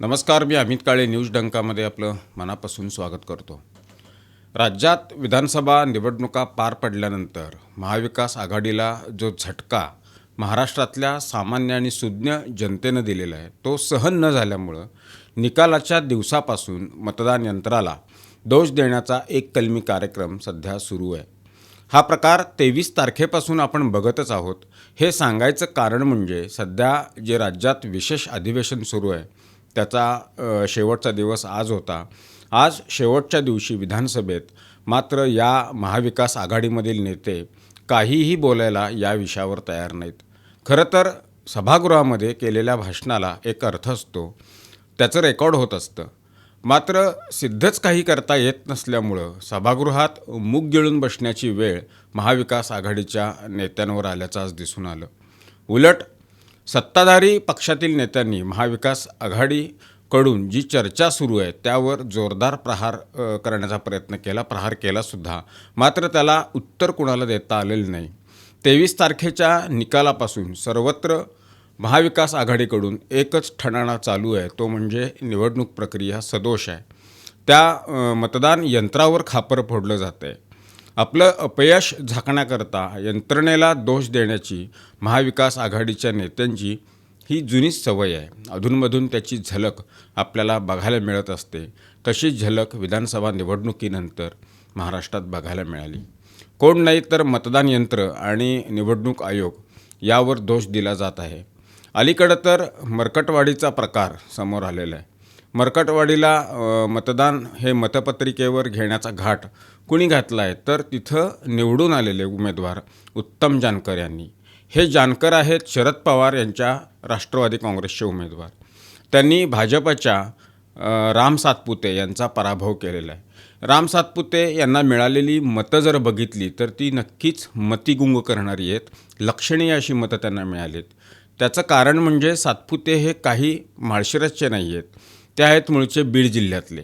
नमस्कार मी अमित काळे न्यूज डंकामध्ये आपलं मनापासून स्वागत करतो. राज्यात विधानसभा निवडणुका पार पडल्यानंतर महाविकास आघाडीला जो झटका महाराष्ट्रातल्या सामान्य आणि सुज्ञ जनतेनं दिलेला आहे तो सहन न झाल्यामुळं निकालाच्या दिवसापासून मतदान यंत्राला दोष देण्याचा एक कलमी कार्यक्रम सध्या सुरू आहे. हा प्रकार तेवीस तारखेपासून आपण बघतच आहोत. हे सांगायचं कारण म्हणजे सध्या जे राज्यात विशेष अधिवेशन सुरू आहे त्याचा शेवटचा दिवस आज होता. आज शेवटच्या दिवशी विधानसभेत मात्र या महाविकास आघाडीमधील नेते काहीही बोलायला या विषयावर तयार नाहीत. खरं तर सभागृहामध्ये केलेल्या भाषणाला एक अर्थ असतो. त्याचं रेकॉर्ड होत असतं. मात्र सिद्धच काही करता येत नसल्यामुळं सभागृहात मूग गिळून बसण्याची वेळ महाविकास आघाडीच्या नेत्यांवर आल्याचं आज दिसून आलं. उलट सत्ताधारी पक्षातील नेत्यांनी महाविकास आघाडीकडून जी चर्चा सुरू आहे त्यावर जोरदार प्रहार करण्याचा प्रयत्न केला प्रहार केलासुद्धा मात्र त्याला उत्तर कुणाला देता आलेलं नाही. तेवीस तारखेच्या निकालापासून सर्वत्र महाविकास आघाडीकडून एकच ठणाणा चालू आहे तो म्हणजे निवडणूक प्रक्रिया सदोष आहे. त्या मतदान यंत्रावर खापर फोडलं जातं आहे आपलं अपयश झाकण्याकरता यंत्रणेला दोष देण्याची महाविकास आघाडीच्या नेत्यांची ही जुनीच सवय आहे. अधूनमधून त्याची झलक आपल्याला बघायला मिळत असते. तशीच झलक विधानसभा निवडणुकीनंतर महाराष्ट्रात बघायला मिळाली. कोण नाही तर मतदान यंत्र आणि निवडणूक आयोग यावर दोष दिला जात आहे. अलीकडं तर मरकटवाडीचा प्रकार समोर आलेला आहे. मरकटवाडीला मतदान हे मतपत्रिकेवर घेण्याचा घाट कुणी घातला आहे तर तिथं निवडून आलेले उमेदवार उत्तम जानकर यांनी. हे जानकर आहेत शरद पवार यांच्या राष्ट्रवादी काँग्रेसचे उमेदवार. त्यांनी भाजपच्या राम सातपुते यांचा पराभव केलेला आहे. राम सातपुते यांना मिळालेली मतं जर बघितली तर ती नक्कीच मतिगुंग करणारी आहेत. लक्षणीय अशी मतं त्यांना मिळालीत. त्याचं कारण म्हणजे सातपुते हे काही माळशिरसचे नाही आहेत ते आहेत मूळचे बीड जिल्ह्यातले.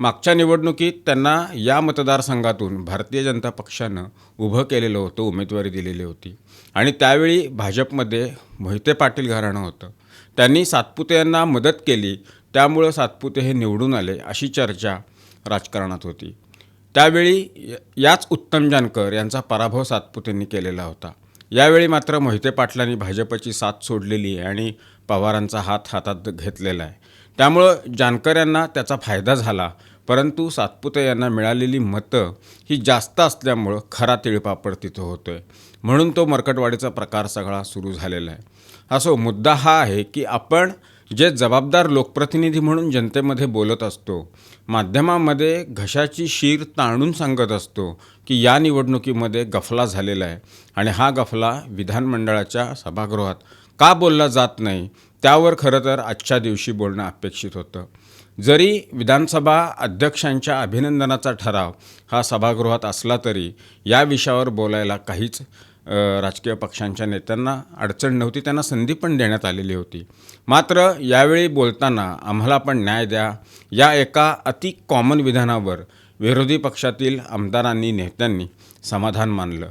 मागच्या निवडणुकीत त्यांना या मतदारसंघातून भारतीय जनता पक्षानं उभं केलेलं होतं उमेदवारी दिलेली होती. आणि त्यावेळी भाजपमध्ये मोहिते पाटील घराणं होतं. त्यांनी सातपुते यांना मदत केली त्यामुळं सातपुते हे निवडून आले अशी चर्चा राजकारणात होती. त्यावेळी याच उत्तम जानकर यांचा पराभव सातपुतेंनी केलेला होता. यावेळी मात्र मोहिते पाटलांनी भाजपची साथ सोडलेली आहे आणि पवारांचा हात हातात घेतलेला आहे. त्यामुळं जानकर यांना त्याचा फायदा झाला. परंतु सातपुते यांना मिळालेली मतं ही जास्त असल्यामुळं खरा तिळपापड तिथं होतो आहे म्हणून तो मरकटवाडीचा प्रकार सगळा सुरू झालेला आहे. असो मुद्दा हा आहे की आपण जे जबाबदार लोकप्रतिनिधी म्हणून जनतेमध्ये बोलत असतो माध्यमामध्ये घशाची शीर ताणून सांगत असतो की या निवडणुकीमध्ये गफला झालेला आहे आणि हा गफला विधानमंडळाच्या सभागृहात का बोलला जात नाही त्यावर खरं तर आजच्या दिवशी बोलणं अपेक्षित होतं. जरी विधानसभा अध्यक्षांच्या अभिनंदनाचा ठराव हा सभागृहात असला तरी या विषयावर बोलायला काहीच राजकीय पक्षांच्या नेत्यांना अडचण नव्हती त्यांना संधी पण देण्यात आलेली होती. मात्र यावेळी बोलताना आम्हाला पण न्याय द्या. या एका अति कॉमन विधानावर विरोधी पक्षातील आमदारांनी नेत्यांनी समाधान मानलं.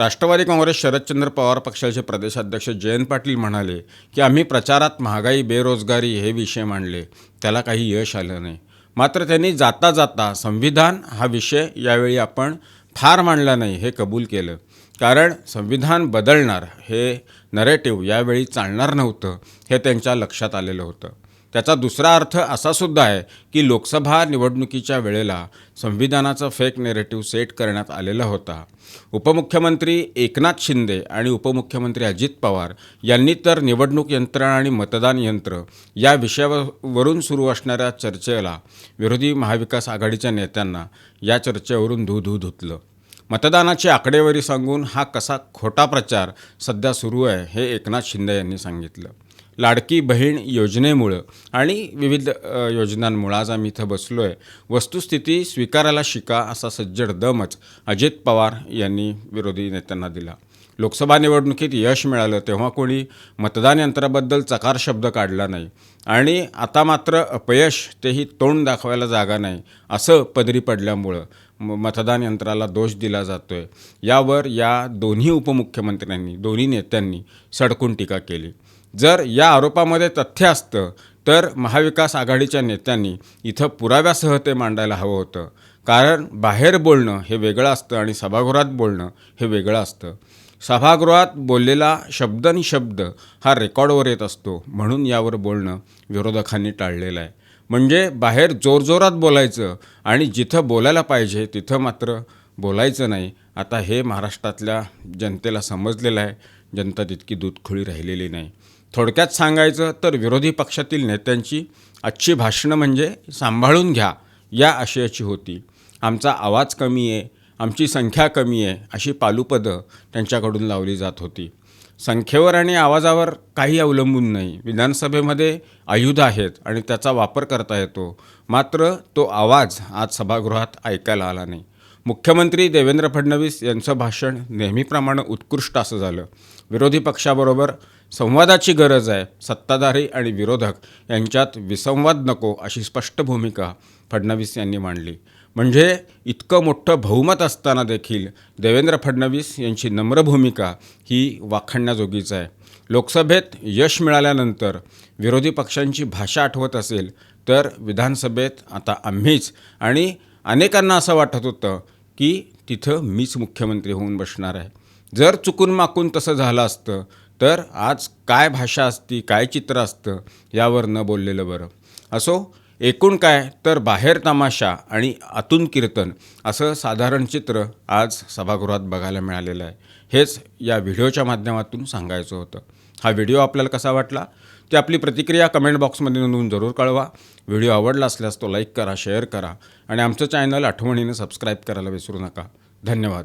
राष्ट्रवादी काँग्रेस शरदचंद्र पवार पक्षाचे प्रदेशाध्यक्ष जयंत पाटील म्हणाले की आम्ही प्रचारात महागाई बेरोजगारी हे विषय मांडले. त्याला काही यश आलं नाही. मात्र त्यांनी जाता जाता संविधान हा विषय यावेळी आपण फार मांडला नाही हे कबूल केलं. कारण संविधान बदलणार हे नरेटिव्ह यावेळी चालणार नव्हतं हे त्यांच्या लक्षात आलेलं होतं. त्याचा दुसरा अर्थ असा सुद्धा आहे की लोकसभा निवडणुकीच्या वेळेला संविधानाचा फेक नेरेटिव्ह सेट करण्यात आलेला होता. उपमुख्यमंत्री एकनाथ शिंदे आणि उपमुख्यमंत्री अजित पवार यांनी तर निवडणूक यंत्रणा आणि मतदान यंत्र या विषयावरून सुरू असणाऱ्या चर्चेला विरोधी महाविकास आघाडीच्या नेत्यांना या चर्चेवरून धू धू धुतलं. मतदानाची आकडेवारी सांगून हा कसा खोटा प्रचार सध्या सुरू आहे हे एकनाथ शिंदे यांनी सांगितलं. लाडकी बहीण योजनेमुळं आणि विविध योजनांमुळं आज आम्ही इथं बसलो आहे वस्तुस्थिती स्वीकारायला शिका असा सज्जड दमच अजित पवार यांनी विरोधी नेत्यांना दिला. लोकसभा निवडणुकीत यश मिळालं तेव्हा कोणी मतदान यंत्राबद्दल चकार शब्द काढला नाही. आणि आता मात्र अपयश तेही तोंड दाखवायला जागा नाही असं पदरी पडल्यामुळं मतदान यंत्राला दोष दिला जातो आहे यावर या दोन्ही उपमुख्यमंत्र्यांनी दोन्ही नेत्यांनी सडकून टीका केली. जर या आरोपामध्ये तथ्य असतं तर महाविकास आघाडीच्या नेत्यांनी इथं पुराव्यासह ते मांडायला हवं होतं. कारण बाहेर बोलणं हे वेगळं असतं आणि सभागृहात बोलणं हे वेगळं असतं. सभागृहात बोललेला शब्द आणि शब्द हा रेकॉर्डवर येत असतो म्हणून यावर बोलणं विरोधकांनी टाळलेलं आहे. म्हणजे बाहेर जोरजोरात बोलायचं आणि जिथं बोलायला पाहिजे तिथं मात्र बोलायचं नाही. आता हे महाराष्ट्रातल्या जनतेला समजलेलं आहे. जनता तितकी दूधखुळी राहिलेली नाही. थोडक्यात सांगायचं तर विरोधी पक्षातील नेत्यांची आजची भाषणं म्हणजे सांभाळून घ्या या आशयाची होती. आमचा आवाज कमी आहे आमची संख्या कमी आहे अशी पालुपदं त्यांच्याकडून लावली जात होती. संख्येवर आणि आवाजावर काही अवलंबून नाही. विधानसभेमध्ये आयुध आहेत आणि त्याचा वापर करता येतो. मात्र तो आवाज आज सभागृहात ऐकायला आला नाही. मुख्यमंत्री देवेंद्र फडणवीस यांचं भाषण नेहमीप्रमाणे उत्कृष्ट असं झालं. विरोधी पक्षाबरोबर संवादाची गरज आहे. सत्ताधारी आणि विरोधक यांच्यात विसंवाद नको अशी स्पष्ट भूमिका फडणवीस यांनी मांडली. म्हणजे इतकं मोठं बहुमत असताना देखील देवेंद्र फडणवीस यांची नम्र भूमिका ही वाखाणण्याजोगीच आहे. लोकसभेत यश मिळाल्यानंतर विरोधी पक्षांची भाषा आठवत असेल तर विधानसभेत आता आम्हीच आणि अनेकांना असं वाटत होतं की तिथं मीच मुख्यमंत्री होऊन बसणार आहे. जर चुकून माकून तसं झालं असतं तर आज काय भाषा असती काय चित्र असतं यावर न बोललेलं बरं. असो एकूण काय तर बाहेर तमाशा आणि आतून कीर्तन असं साधारण चित्र आज सभागृहात बघायला मिळालेलं आहे. हेच या व्हिडिओच्या माध्यमातून सांगायचं होतं. हा व्हिडिओ आपल्याला कसा वाटला? ते आपली प्रतिक्रिया कमेंट बॉक्समध्ये नोंदवून जरूर कळवा. व्हिडिओ आवडला असल्यास तो लाईक करा शेअर करा आणि आमचं चॅनल आठवणीनं सबस्क्राईब करायला विसरू नका. धन्यवाद.